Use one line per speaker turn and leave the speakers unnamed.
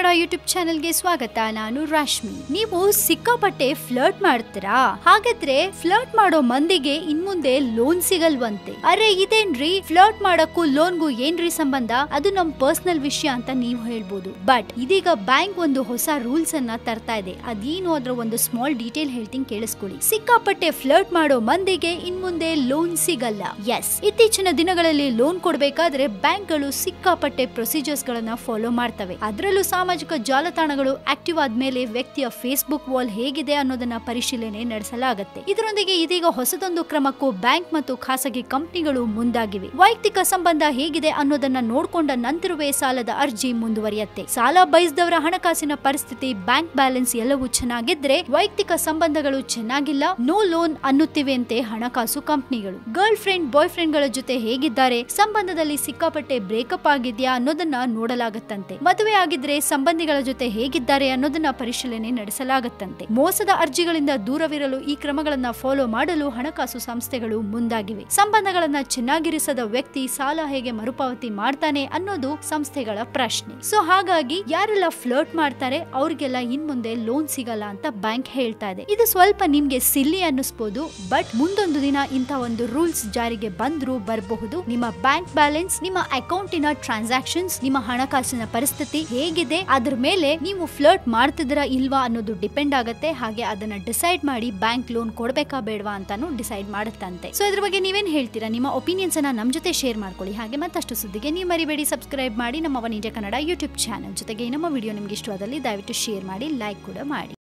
Kannada YouTube ಚಾನೆಲ್ಗೆ ಸ್ವಾಗತ, ನಾನು ರಾಶ್ಮಿ. ನೀವು ಸಿಕ್ಕಾಪಟ್ಟೆ ಫ್ಲರ್ಟ್ ಮಾಡ್ತೀರಾ? ಹಾಗಾದ್ರೆ ಫ್ಲರ್ಟ್ ಮಾಡೋ ಮಂದಿಗೆ ಇನ್ಮುಂದೆ ಲೋನ್ ಸಿಗಲ್ವಂತೆ. ಅರೆ, ಇದೇನ್ರಿ? ಫ್ಲರ್ಟ್ ಮಾಡಕ್ಕೂ ಲೋನ್ಗೂ ಏನ್ರಿ ಸಂಬಂಧ? ಅದು ನಮ್ ಪರ್ಸನಲ್ ವಿಷಯ ಅಂತ ನೀವು ಹೇಳ್ಬೋದು. ಬಟ್, ಇದೀಗ ಬ್ಯಾಂಕ್ ಒಂದು ಹೊಸ ರೂಲ್ಸ್ ಅನ್ನ ತರ್ತಾ ಇದೆ. ಅದೇನು ಅದ್ರ ಒಂದು ಸ್ಮಾಲ್ ಡೀಟೇಲ್ ಹೇಳ್ತೀನಿ ಕೇಳಿಸ್ಕೊಳ್ಳಿ. ಸಿಕ್ಕಾಪಟ್ಟೆ ಫ್ಲರ್ಟ್ ಮಾಡೋ ಮಂದಿಗೆ ಇನ್ಮುಂದೆ ಲೋನ್ ಸಿಗಲ್ಲ. ಎಸ್ ಇತ್ತೀಚಿನ ದಿನಗಳಲ್ಲಿ ಲೋನ್ ಕೊಡಬೇಕಾದ್ರೆ ಬ್ಯಾಂಕ್ಗಳು ಸಿಕ್ಕಾಪಟ್ಟೆ ಪ್ರೊಸೀಜರ್ಸ್ ಗಳನ್ನ ಫಾಲೋ ಮಾಡ್ತವೆ. ಅದರಲ್ಲೂ ಸಾಮಾಜಿಕ ಜಾಲತಾಣಗಳು ಆಕ್ಟಿವ್ ಆದ್ಮೇಲೆ ವ್ಯಕ್ತಿಯ ಫೇಸ್ಬುಕ್ ವಾಲ್ ಹೇಗಿದೆ ಅನ್ನೋದನ್ನ ಪರಿಶೀಲನೆ ನಡೆಸಲಾಗುತ್ತೆ. ಇದರೊಂದಿಗೆ ಇದೀಗ ಹೊಸದೊಂದು ಕ್ರಮಕ್ಕೂ ಬ್ಯಾಂಕ್ ಮತ್ತು ಖಾಸಗಿ ಕಂಪನಿಗಳು ಮುಂದಾಗಿವೆ. ವೈಯಕ್ತಿಕ ಸಂಬಂಧ ಹೇಗಿದೆ ಅನ್ನೋದನ್ನ ನೋಡ್ಕೊಂಡ ನಂತರವೇ ಸಾಲದ ಅರ್ಜಿ ಮುಂದುವರಿಯುತ್ತೆ. ಸಾಲ ಬಯಸಿದವರ ಹಣಕಾಸಿನ ಪರಿಸ್ಥಿತಿ, ಬ್ಯಾಂಕ್ ಬ್ಯಾಲೆನ್ಸ್ ಎಲ್ಲವೂ ಚೆನ್ನಾಗಿದ್ರೆ ವೈಯಕ್ತಿಕ ಸಂಬಂಧಗಳು ಚೆನ್ನಾಗಿಲ್ಲ, ನೋ ಲೋನ್ ಅನ್ನುತ್ತಿವೆಯಂತೆ ಹಣಕಾಸು ಕಂಪನಿಗಳು. ಗರ್ಲ್ ಫ್ರೆಂಡ್, ಬಾಯ್ ಫ್ರೆಂಡ್ಗಳ ಜೊತೆ ಹೇಗಿದ್ದಾರೆ, ಸಂಬಂಧದಲ್ಲಿ ಸಿಕ್ಕಾಪಟ್ಟೆ ಬ್ರೇಕಪ್ ಆಗಿದ್ಯಾ ಅನ್ನೋದನ್ನ ನೋಡಲಾಗತ್ತಂತೆ. ಮದುವೆ ಆಗಿದ್ರೆ ಸಂಬಂಧಿಗಳ ಜೊತೆ ಹೇಗಿದ್ದಾರೆ ಅನ್ನೋದನ್ನ ಪರಿಶೀಲನೆ ನಡೆಸಲಾಗತ್ತಂತೆ. ಮೋಸದ ಅರ್ಜಿಗಳಿಂದ ದೂರವಿರಲು ಈ ಕ್ರಮಗಳನ್ನ ಫಾಲೋ ಮಾಡಲು ಹಣಕಾಸು ಸಂಸ್ಥೆಗಳು ಮುಂದಾಗಿವೆ. ಸಂಬಂಧಗಳನ್ನ ಚೆನ್ನಾಗಿರಿಸದ ವ್ಯಕ್ತಿ ಸಾಲ ಹೇಗೆ ಮರುಪಾವತಿ ಮಾಡ್ತಾನೆ ಅನ್ನೋದು ಸಂಸ್ಥೆಗಳ ಪ್ರಶ್ನೆ. ಸೊ ಹಾಗಾಗಿ ಯಾರೆಲ್ಲ ಫ್ಲರ್ಟ್ ಮಾಡ್ತಾರೆ ಅವ್ರಿಗೆಲ್ಲ ಇನ್ ಮುಂದೆ ಲೋನ್ ಸಿಗಲ್ಲ ಅಂತ ಬ್ಯಾಂಕ್ ಹೇಳ್ತಾ ಇದೆ. ಇದು ಸ್ವಲ್ಪ ನಿಮ್ಗೆ ಸಿಲ್ಲಿ ಅನ್ನಿಸ್ಬೋದು ಬಟ್ ಮುಂದೊಂದು ದಿನ ಇಂಥ ಒಂದು ರೂಲ್ಸ್ ಜಾರಿಗೆ ಬಂದ್ರು ಬರಬಹುದು. ನಿಮ್ಮ ಬ್ಯಾಂಕ್ ಬ್ಯಾಲೆನ್ಸ್ ನಿಮ್ಮ ಅಕೌಂಟಿನ ಟ್ರಾನ್ಸಾಕ್ಷನ್ಸ್ ನಿಮ್ಮ ಹಣಕಾಸಿನ ಪರಿಸ್ಥಿತಿ ಹೇಗಿದೆ ಅದ್ರ ಮೇಲೆ ನೀವು ಫ್ಲರ್ಟ್ ಮಾಡ್ತಿದ್ದೀರಾ ಇಲ್ವಾ ಅನ್ನೋದು ಡಿಪೆಂಡ್ ಆಗುತ್ತೆ. ಹಾಗೆ ಅದನ್ನ ಡಿಸೈಡ್ ಮಾಡಿ ಬ್ಯಾಂಕ್ ಲೋನ್ ಕೊಡ್ಬೇಕಾ ಬೇಡವಾ ಅಂತಾನು ಡಿಸೈಡ್ ಮಾಡುತ್ತಂತೆ. ಸೊ ಇದ್ರ ಬಗ್ಗೆ ನೀವೇನ್ ಹೇಳ್ತೀರಾ? ನಿಮ್ಮ ಒಪಿನಿಯನ್ಸ್ ಅನ್ನ ನಮ್ ಜೊತೆ ಶೇರ್ ಮಾಡ್ಕೊಳ್ಳಿ. ಹಾಗೆ ಮತ್ತಷ್ಟು ಸುದ್ದಿಗೆ ನೀವು ಮರಿಬೇಡಿ. ಸಬ್ಸ್ಕ್ರೈಬ್ ಮಾಡಿ ನಮ್ಮ ವನಿಜ ಕನ್ನಡ ಯೂಟ್ಯೂಬ್ ಚಾನಲ್ ಜೊತೆಗೆ ನಮ್ಮ ವಿಡಿಯೋ ನಿಮ್ಗೆ ಇಷ್ಟವಾದಲ್ಲಿ ದಯವಿಟ್ಟು ಶೇರ್ ಮಾಡಿ ಲೈಕ್ ಕೂಡ ಮಾಡಿ.